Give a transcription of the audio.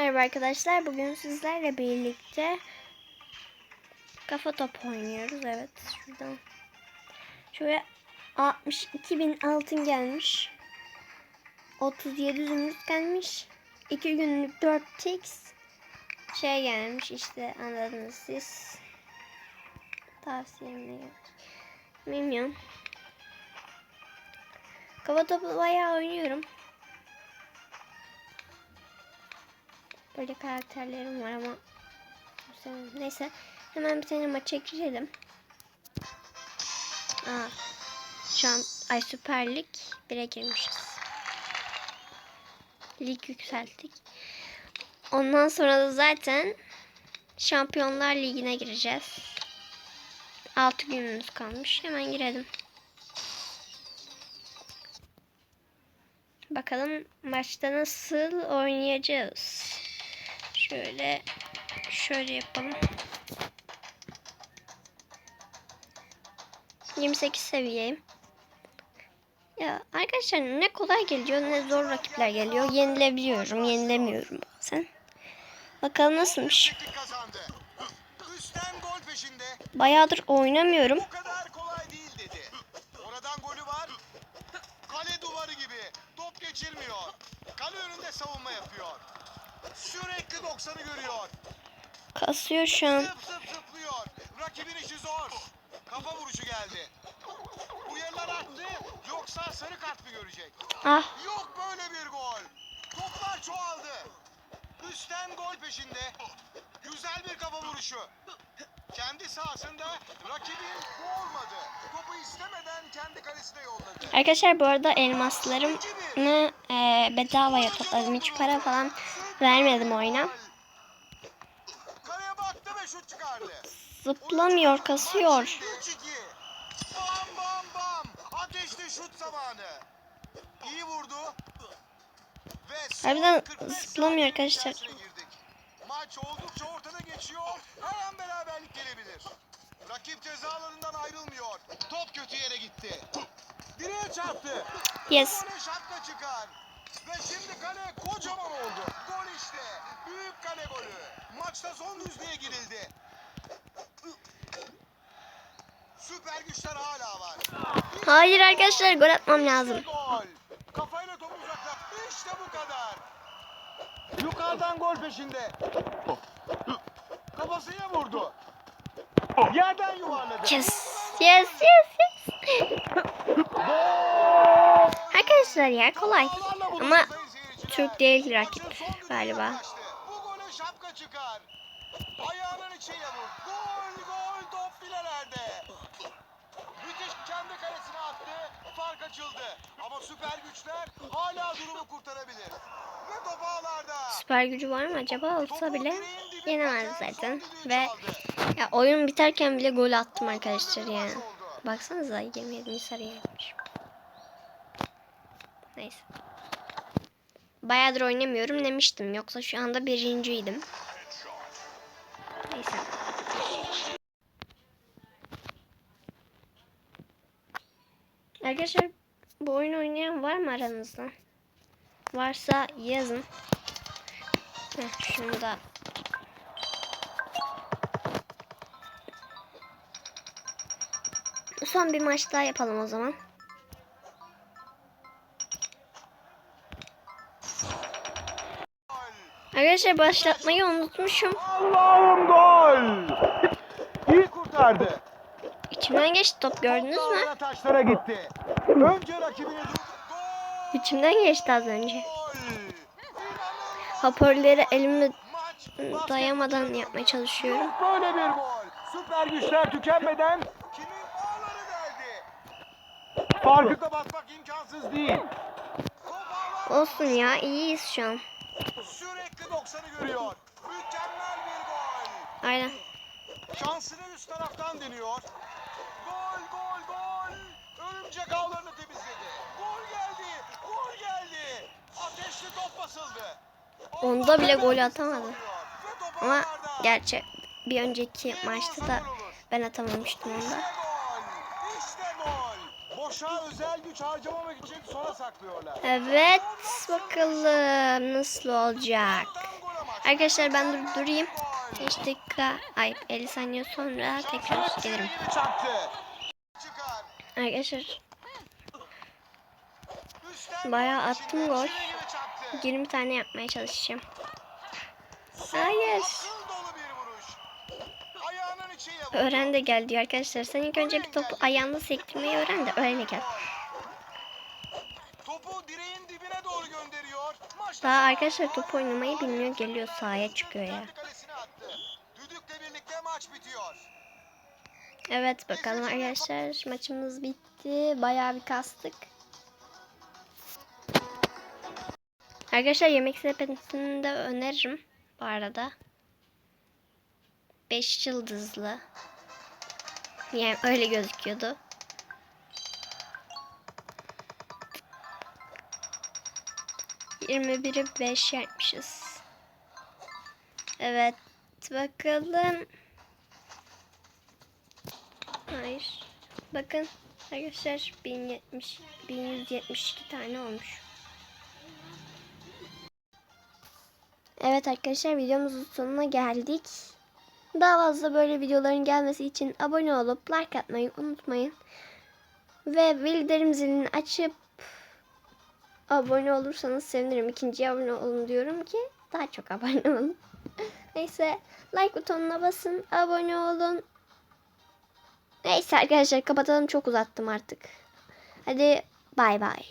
Merhaba arkadaşlar. Bugün sizlerle birlikte kafa top oynuyoruz. Evet. Şuradan. Şöyle 62 bin altın gelmiş. 37 zümrüt gelmiş. 2 günlük 4 tix şey gelmiş. işte anladınız siz. Tavsiyemle gelmiş. Bilmiyorum. Kafa topu bayağı oynuyorum. Böyle karakterlerim var ama neyse hemen bir tane maça girelim. Aa, şu an ay Süper Lig 1'e girmişiz. Lig yükselttik. Ondan sonra da zaten Şampiyonlar Ligi'ne gireceğiz. 6 günümüz kalmış. Hemen girelim. Bakalım maçta nasıl oynayacağız. Şöyle şöyle yapalım. 28 seviyeyim. Ya arkadaşlar ne kolay geliyor ne zor rakipler geliyor. Yenilebiliyorum, yenilemiyorum bazen. Bakalım nasılmış. kazandı. Üstten gol peşinde. Bayağıdır oynamıyorum. Bu kadar kolay değil dedi. Oradan golü var. Kale duvarı gibi. Top geçirmiyor. Kale önünde savunma yapıyor. Sürekli 90'ı görüyor. Kasıyor şu an. Zıp zıp zıplıyor. Rakibin işi zor. Kafa vuruşu geldi. Uyarılar attı. Yoksa sarı kart mı görecek? Ah Yok böyle bir gol. Toplar çoğaldı. Üstten gol peşinde. Güzel bir kafa vuruşu. Kendi sahasında rakibin olmadı. Topu istemeden kendi kalesine yolladı. arkadaşlar bu arada elmaslarımı e, bedavaya topladım. Hiç para falan vermedim oyuna. Zıplamıyor, kasıyor. 3-2. Bam bam bam. Ateşli şut zamanı. İyi vurdu. Harbiden 45 zıplamıyor arkadaşlar. Maç oldukça ortada geçiyor. Her an beraberlik gelebilir. Rakip ceza alanından ayrılmıyor. Top kötü yere gitti. Direğe çarptı. Yes. Şapka çıkar. Ve şimdi kale kocaman oldu. Gol işte. Büyük kale golü. Maçta son düzlüğe girildi. Süper güçler hala var. Hayır arkadaşlar gol atmam lazım. Gol. Kafayla topu uzaklat. İşte bu kadar. Yukarıdan gol peşinde. Kafasıyla vurdu. Yerden yuvarladı. Yes. Yes yes yes. Arkadaşlar ya kolay. Ama. Türk değil rakip galiba. süper gücü var mı acaba? Olsa bile yenemez zaten. Ve ya oyun biterken bile gol attım arkadaşlar Gol ya. maç oldu. Baksanıza 27. sarıya yapmış. Neyse. Bayağıdır oynamıyorum demiştim. Yoksa şu anda birinciydim. Neyse. Arkadaşlar bu oyun oynayan var mı aranızda? Varsa yazın. Heh, şunu da Son bir maç daha yapalım o zaman. Arkadaşlar başlatmayı unutmuşum. Allah'ım gol. İyi kurtardı. İçimden geçti top gördünüz mü? Taşlara gitti. Önce. Gol. İçimden geçti az önce. Hoparlörleri elimle dayamadan yapmaya çalışıyorum. Böyle bir gol. Süper güçler tükenmeden kimin ağları deldi. Farkı kapatmak imkansız değil. Olsun ya iyiyiz şu an. 90'ı görüyor. Mükemmel bir gol. Aynen. Şansını üst taraftan deniyor. Gol gol gol. Örümcek ağlarını temizledi. Gol geldi. Gol geldi. Ateşli top basıldı. Onda bile gol atamadı. Ama gerçi bir önceki maçta da ben atamamıştım onda. Boşa özel güç harcamamak için sona saklıyorlar. Evet bakalım nasıl olacak. Arkadaşlar ben dur durayım. 5 dakika, ay 50 saniye sonra tekrar gelirim. Arkadaşlar Bayağı attım gol. çivi gibi çaktı. 20 tane yapmaya çalışacağım. Hayır. Öğren de gel diyor arkadaşlar. Sen ilk önce bir topu ayağında sektirmeyi öğren de öğrene gel. Topu direğin dibine doğru gönderiyor. Daha arkadaşlar top oynamayı bilmiyor geliyor sahaya çıkıyor ya. kendi kalesine attı. Düdükle birlikte maç bitiyor. Evet bakalım arkadaşlar maçımız bitti. Bayağı bir kastık. Arkadaşlar yemek sepetini de öneririm bu arada. 5 yıldızlı. Yani öyle gözüküyordu. Yirmi biri beş yapmışız. Evet bakalım. Hayır. Bakın arkadaşlar 1070 1172 tane olmuş. Evet arkadaşlar videomuzun sonuna geldik. Daha fazla böyle videoların gelmesi için abone olup like atmayı unutmayın. Ve bildirim zilini açıp abone olursanız sevinirim. İkinciye abone olun diyorum ki daha çok abone olun. Neyse like butonuna basın, abone olun. Neyse arkadaşlar kapatalım çok uzattım artık. Hadi bay bay.